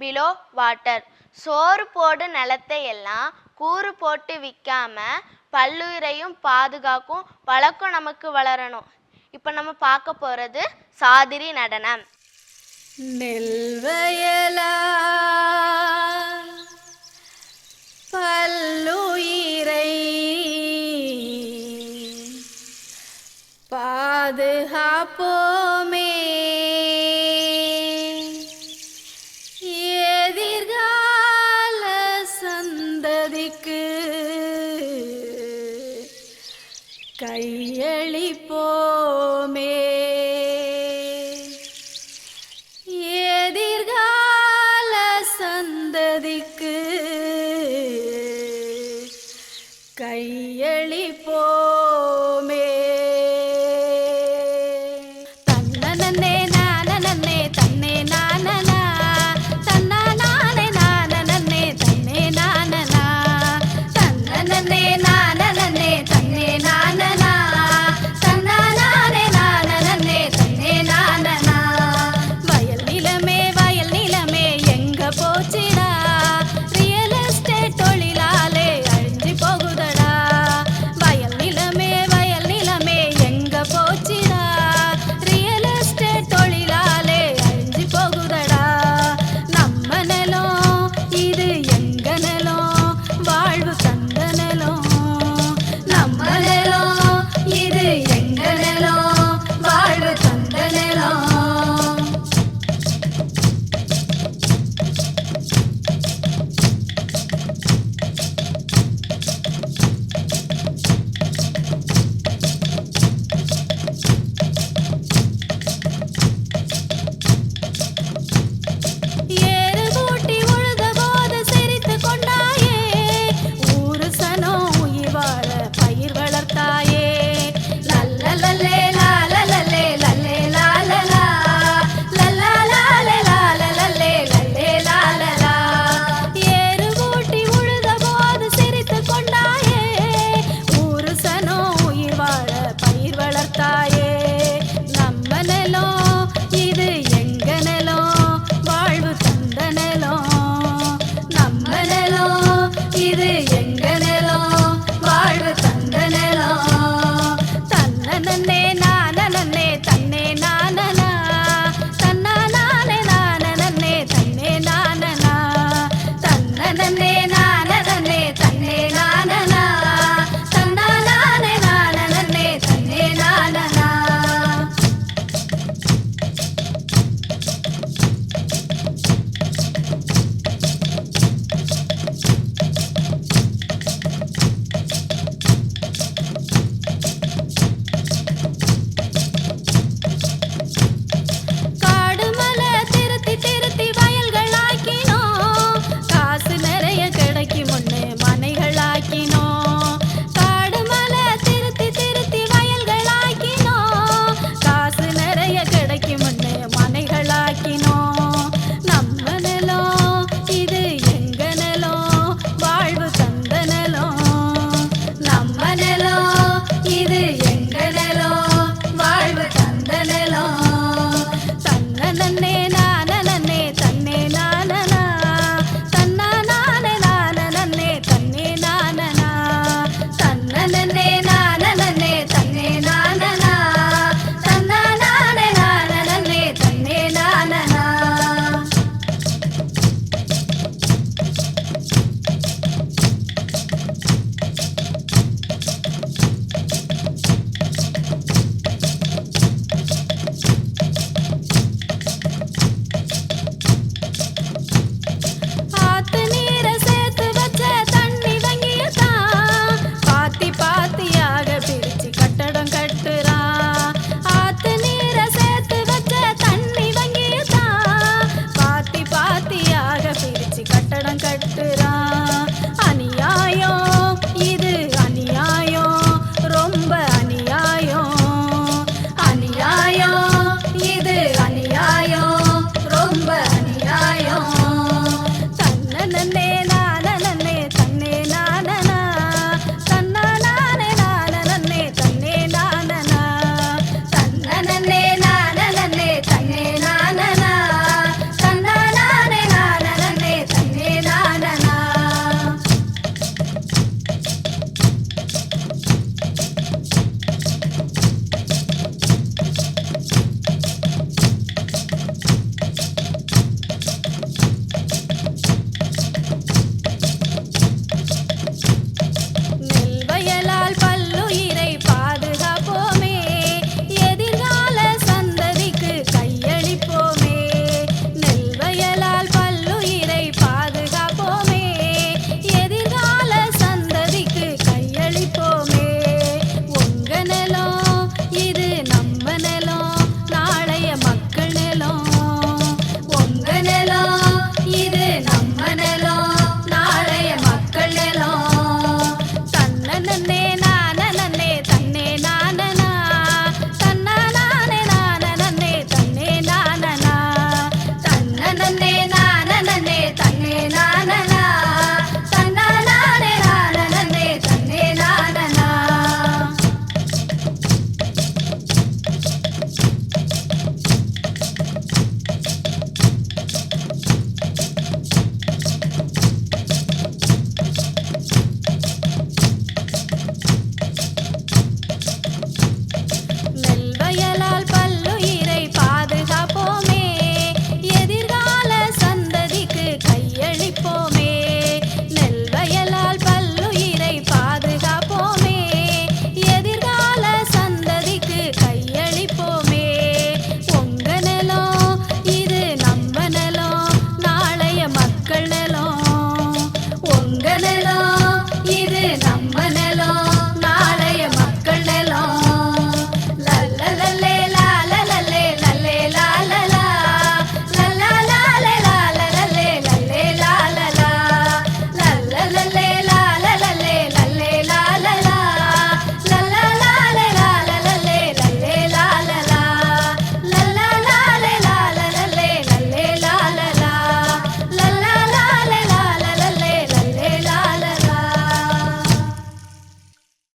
Below water சோறு போடு நிலத்தை எல்லாம் கூறு போட்டு விற்காம பல்லுயிரையும் பாதுகாக்கும் பழக்கம் நமக்கு வளரணும். இப்போ நம்ம பார்க்க போகிறது சாதிரி நடனம். நெல்வயலா பல்லுயிரை பாதுகாப்போ ನನ್ನೇ